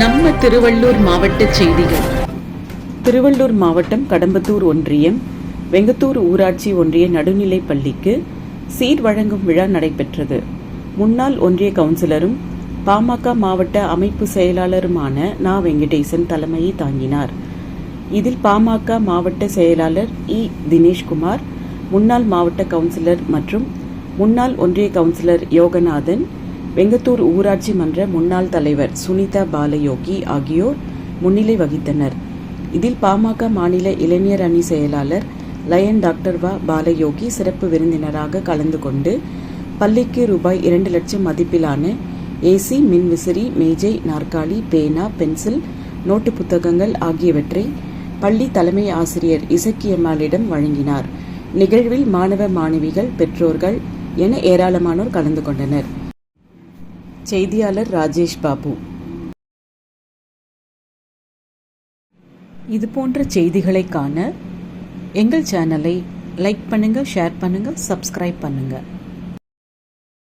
நம்ம திருவள்ளூர் மாவட்ட செய்திகள். திருவள்ளூர் மாவட்டம் கடம்பத்தூர் ஒன்றியம் வெங்கத்தூர் ஊராட்சி ஒன்றிய நடுநிலைப் பள்ளிக்கு சீர் வழங்கும் விழா நடைபெற்றது. முன்னாள் ஒன்றிய கவுன்சிலரும் பாமக மாவட்ட அமைப்பு செயலாளருமான நா. வெங்கடேசன் தலைமையை தாங்கினார். இதில் பாமக மாவட்ட செயலாளர் இ. தினேஷ்குமார் முன்னாள் மாவட்ட கவுன்சிலர் மற்றும் முன்னாள் ஒன்றிய கவுன்சிலர் யோகநாதன் வெங்கத்தூர் ஊராட்சி மன்ற முன்னாள் தலைவர் சுனிதா பாலயோகி ஆகியோர் முன்னிலை வகித்தனர். இதில் பாமக மாநில இளைஞர் அணி செயலாளர் லயன் டாக்டர் வா. பாலயோகி சிறப்பு விருந்தினராக கலந்து கொண்டு பள்ளிக்கு ரூபாய் இரண்டு லட்சம் மதிப்பிலான ஏசி மின்விசிறி மேஜை நாற்காலி பேனா பென்சில் நோட்டு புத்தகங்கள் ஆகியவற்றை பள்ளி தலைமை ஆசிரியர் இசக்கியம்மாளிடம் வழங்கினார். நிகழ்வில் மாணவ மாணவிகள் பெற்றோர்கள் என ஏராளமானோர் கலந்து கொண்டனர். செய்தியாளர் ராஜேஷ் பாபு. இது போன்ற செய்திகளை காண எங்கள் சேனலை லைக் பண்ணுங்க ஷேர் பண்ணுங்க சப்ஸ்கிரைப் பண்ணுங்கள்